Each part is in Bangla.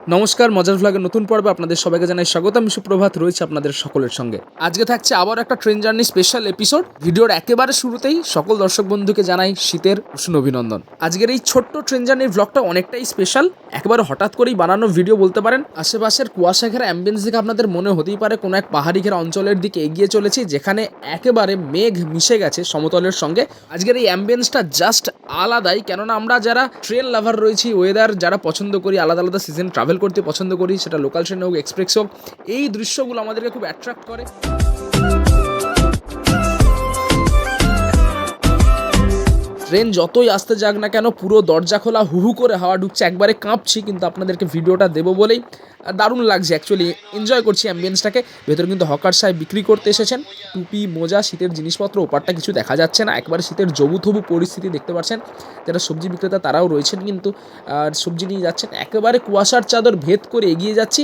নমস্কার, মজার ভ্লগের নতুন পর্বে আপনাদের সবাইকে জানাই স্বাগত। আমি সুপ্রভাত, রয়েছে আপনাদের সকলের সঙ্গে। আজকে থাকছে আবার একটা ট্রেন জার্নি স্পেশাল এপিসোড ভিডিওর একেবারে শুরুতেই সকল দর্শক বন্ধুকে জানাই শীতের উষ্ণ অভিনন্দন। আজকের এই ছোট্ট ট্রেন জার্নির ভ্লগটা অনেকটাই স্পেশাল একেবারে হঠাৎ করেই বানানো ভিডিও বলতে পারেন। আশেপাশের কুয়াশা ঘেরা অ্যাম্বিয়েন্স দেখে আপনাদের মনে হতেই পারে কোনো এক পাহাড়ি ঘেরা অঞ্চলের দিকে এগিয়ে চলেছি, যেখানে একেবারে মেঘ মিশে গেছে সমতলের সঙ্গে। আজকের এই অ্যাম্বিয়েন্সটা জাস্ট আলাদাই। কেননা আমরা যারা ট্রেন লাভার রয়েছি ওয়েদার যারা পছন্দ করি, আলাদা আলাদা সিজন ট্রাভেল করতে পছন্দ করি, সেটা লোকাল ট্রেন হোক এক্সপ্রেস হোক, এই দৃশ্যগুলো আমাদেরকে খুব অ্যাট্রাক্ট করে। ট্রেন যতই আসতে যাক না কেন, পুরো দরজা খোলা হুহু করে হাওয়া ঢুকছে, একবারে কাঁপছি, কিন্তু আপনাদেরকে ভিডিওটা দেবো বলেই। দারুণ লাগছে অ্যাকচুয়ালি এনজয় করছি অ্যাম্বিয়েন্সটাকে ভেতরে কিন্তু হকার সাহেব বিক্রি করতে এসেছেন। টুপি, মোজা, শীতের জিনিসপত্র, ওপারটা কিছু দেখা যাচ্ছে না। একবারে শীতের জবু থবু পরিস্থিতি দেখতে পাচ্ছেন। যারা সবজি বিক্রেতা, তারাও রয়েছেন কিন্তু, আর সবজি নিয়ে যাচ্ছেন। একেবারে কুয়াশার চাদর ভেদ করে এগিয়ে যাচ্ছি।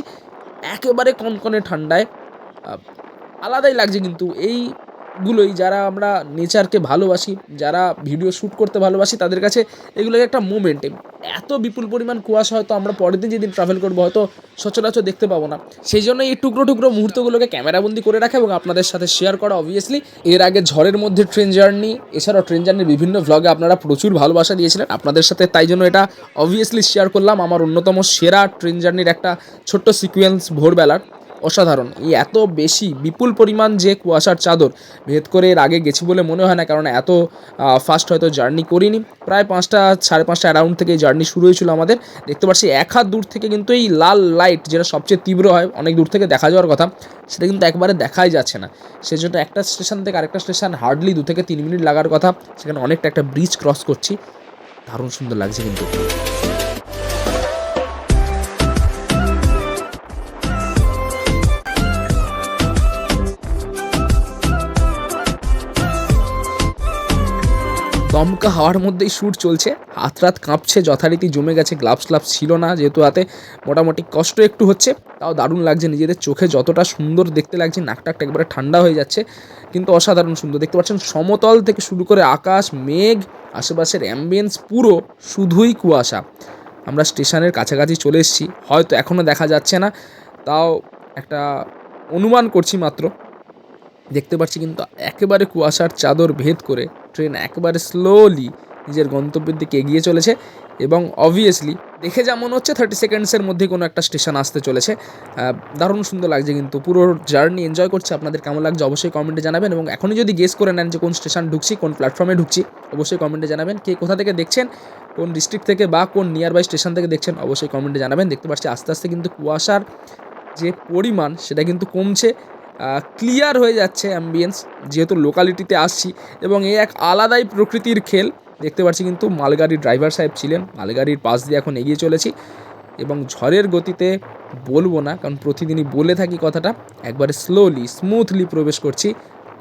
একেবারে কনকনে ঠান্ডায়। আলাদাই লাগছে কিন্তু। এইগুলোই যারা আমরা নেচারকে ভালোবাসি, যারা ভিডিও শ্যুট করতে ভালোবাসি, তাদের কাছে এগুলো একটা মুমেন্ট এত বিপুল পরিমাণ কুয়াশা হয়তো আমরা পরের দিন যেদিন ট্রাভেল করব হয়তো সচরাচর দেখতে পাবো না। সেই জন্য এই টুকরো টুকরো মুহূর্তগুলোকে ক্যামেরাবন্দি করে রাখা এবং আপনাদের সাথে শেয়ার করা অবভিয়াসলি এর আগে ঝড়ের মধ্যে ট্রেন জার্নি এছাড়াও ট্রেন জার্নির বিভিন্ন ভ্লগে আপনারা প্রচুর ভালোবাসা দিয়েছিলেন। আপনাদের সাথে তাই জন্য এটা অবভিয়াসলি শেয়ার করলাম। আমার অন্যতম সেরা ট্রেন জার্নির একটা ছোট্ট সিকুয়েন্স ভোরবেলার। অসাধারণ। এই এত বেশি বিপুল পরিমাণ যে কুয়াশার চাদর ভেদ করে এর আগে গেছি বলে মনে হয় না, কারণ এত ফাস্ট হয়তো জার্নি করিনি। প্রায় পাঁচটা, সাড়ে পাঁচটা অ্যারাউন্ড থেকে জার্নি শুরু হয়েছিল আমাদের। দেখতে পাচ্ছি এক হাত দূর থেকে কিন্তু এই লাল লাইট যেটা সবচেয়ে তীব্র হয়, অনেক দূর থেকে দেখা যাওয়ার কথা, সেটা কিন্তু একবারে দেখাই যাচ্ছে না। সেই জন্য একটা স্টেশন থেকে আরেকটা স্টেশন হার্ডলি দু থেকে তিন মিনিট লাগার কথা, সেখানে অনেকটা একটা ব্রিজ ক্রস করছি। দারুণ সুন্দর লাগছে কিন্তু। দমকা হাওয়ার মধ্যেই শ্যুট চলছে। হাত রাত কাঁপছে, যথারীতি জমে গেছে, গ্লাভস গ্লাভস ছিল না, যেহেতু হাতে মোটামুটি কষ্ট একটু হচ্ছে। তাও দারুণ লাগছে, নিজেদের চোখে যতটা সুন্দর দেখতে লাগছে নাকটাকটা একবারে ঠান্ডা হয়ে যাচ্ছে। কিন্তু অসাধারণ সুন্দর, দেখতে পাচ্ছেন সমতল থেকে শুরু করে আকাশ, মেঘ, আশেপাশের অ্যাম্বিয়েন্স পুরো শুধুই কুয়াশা। আমরা স্টেশনের কাছাকাছি চলে এসেছি, হয়তো এখনও দেখা যাচ্ছে না, তাও একটা অনুমান করছি মাত্র। দেখতে পাচ্ছি কিন্তু একেবারে কুয়াশার চাদর ভেদ করে ট্রেন একেবারে স্লোলি নিজের গন্তব্যের দিকে এগিয়ে চলেছে এবং অবভিয়াসলি দেখে যা মনে হচ্ছে থার্টি সেকেন্ডসের মধ্যে কোনো একটা স্টেশন আসতে চলেছে। দারুণ সুন্দর লাগছে কিন্তু পুরো জার্নি এনজয় করছে। আপনাদের কেমন লাগছে অবশ্যই কমেন্টে জানাবেন এবং এখনই যদি গেস করে নেন যে কোন স্টেশন ঢুকছি, কোন প্ল্যাটফর্মে ঢুকছি, অবশ্যই কমেন্টে জানাবেন। কে কোথা থেকে দেখছেন, কোন ডিস্ট্রিক্ট থেকে বা কোন নিয়ার বাই স্টেশন থেকে দেখছেন, অবশ্যই কমেন্টে জানাবেন। দেখতে পাচ্ছি আস্তে আস্তে কিন্তু কুয়াশার যে পরিমাণ সেটা কিন্তু কমছে। ক্লিয়ার হয়ে যাচ্ছে অ্যাম্বিয়েন্স যেহেতু লোকালিটিতে আসছি এবং এই এক আলাদাই প্রকৃতির খেল। দেখতে পাচ্ছি কিন্তু মালগাড়ির ড্রাইভার সাহেব ছিলেন। মালগাড়ির পাশ দিয়ে এখন এগিয়ে চলেছি এবং ঝড়ের গতিতে বলব না, কারণ প্রতিদিনই বলে থাকি কথাটা, একবারে স্লোলি স্মুথলি প্রবেশ করছি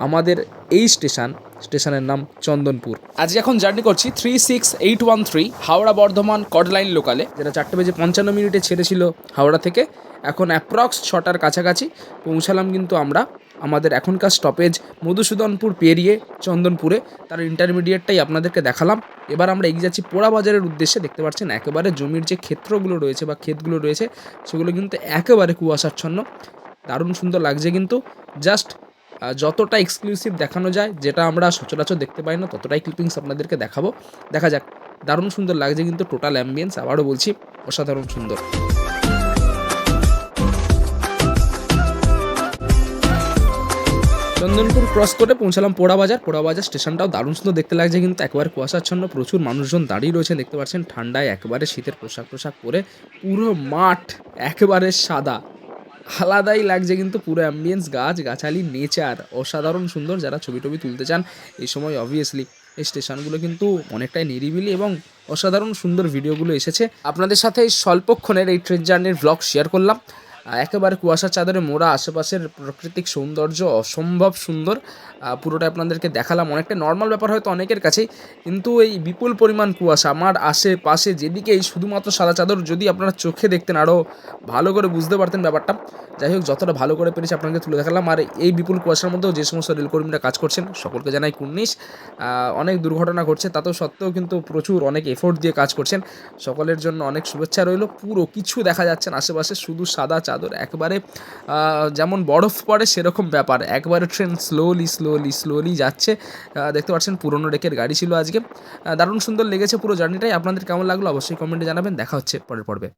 আমাদের এই স্টেশন স্টেশনের নাম চন্দনপুর। আজ এখন জার্নি করছি three six eight one three Howrah Bardhaman chord line লোকালে যেটা চারটে বেজে পঞ্চান্ন মিনিটে ছেড়েছিল হাওড়া থেকে। এখন অ্যাপ্রক্স ছটার কাছাকাছি। পৌঁছালাম কিন্তু আমরা আমাদের এখনকার স্টপেজ মধুসূদনপুর পেরিয়ে চন্দনপুরে। তার ইন্টারমিডিয়েটটাই আপনাদেরকে দেখালাম। এবার আমরা এগিয়ে যাচ্ছি পোড়া বাজারের উদ্দেশ্যে। দেখতে পাচ্ছেন, একেবারে জমির যে ক্ষেত্রগুলো রয়েছে বা ক্ষেতগুলো রয়েছে, সেগুলো কিন্তু একেবারে কুয়াশাচ্ছন্ন। দারুণ সুন্দর লাগছে কিন্তু। জাস্ট যতটা এক্সক্লুসিভ দেখানো যায়, যেটা আমরা সচরাচর দেখতে পাই না, ততটাই ক্লিপিংস আপনাদেরকে দেখাবো। দেখা যাক, দারুণ সুন্দর লাগছে কিন্তু টোটাল অ্যাম্বিয়েন্স আবারও বলছি, অসাধারণ সুন্দর। চন্দনপুর ক্রস করে পৌঁছালাম পোড়া বাজার। পোড়া বাজার স্টেশনটাও দারুণ সুন্দর দেখতে লাগছে, কিন্তু একবারে কুয়াশাচ্ছন্ন প্রচুর মানুষজন দাঁড়িয়ে রয়েছে। দেখতে পাচ্ছেন ঠান্ডায় একেবারে শীতের পোশাক পোশাক পরে পুরো মাঠ একেবারে সাদা। আলাদাই লাগছে কিন্তু পুরো অ্যাম্বিয়েন্স গাছ গাছালি নেচার অসাধারণ সুন্দর যারা ছবি টবি তুলতে চান, এই সময় অবভিয়াসলি এই স্টেশনগুলো কিন্তু অনেকটাই নিরিবিলি এবং অসাধারণ সুন্দর ভিডিওগুলো এসেছে। আপনাদের সাথে এই স্বল্পক্ষণের এই ট্রেন জার্নির ভ্লগ শেয়ার করলাম। একেবারে কুয়াশার চাদরে মোড়া আশেপাশের প্রাকৃতিক সৌন্দর্য অসম্ভব সুন্দর। পুরোটা আপনাদেরকে দেখালাম। অনেকটা নর্মাল ব্যাপার হয়তো অনেকের কাছেই, কিন্তু এই বিপুল পরিমাণ কুয়াশা, আমার আশেপাশে যেদিকেই শুধুমাত্র সাদা চাদর, যদি আপনারা চোখে দেখতেন আরও ভালো করে বুঝতে পারতেন ব্যাপারটা। যাই হোক, যতটা ভালো করে পেরেছি আপনাকে তুলে দেখালাম। আর এই বিপুল কুয়াশার মধ্যেও যে সমস্ত রেলকর্মীরা কাজ করছেন, সকলকে জানাই কুর্নিশ। অনেক দুর্ঘটনা ঘটছে, তাতেও সত্ত্বেও কিন্তু প্রচুর অনেক এফোর্ট দিয়ে কাজ করছেন। সকলের জন্য অনেক শুভেচ্ছা রইল। পুরো কিছু দেখা যাচ্ছে না, আশেপাশে শুধু সাদা চাদর একবারে আহ, যেমন বরফ পড়ে সেরকম ব্যাপার। একবারে ট্রেন স্লোলি স্লোলি স্লোলি যাচ্ছে। দেখতে পাচ্ছেন পুরনো রেকের গাড়ি ছিল আজকে। দারুণ সুন্দর লেগেছে পুরো জার্নিটাই আপনাদের কেমন লাগল অবশ্যই কমেন্টে জানাবেন। দেখা হচ্ছে পরের পর্বে।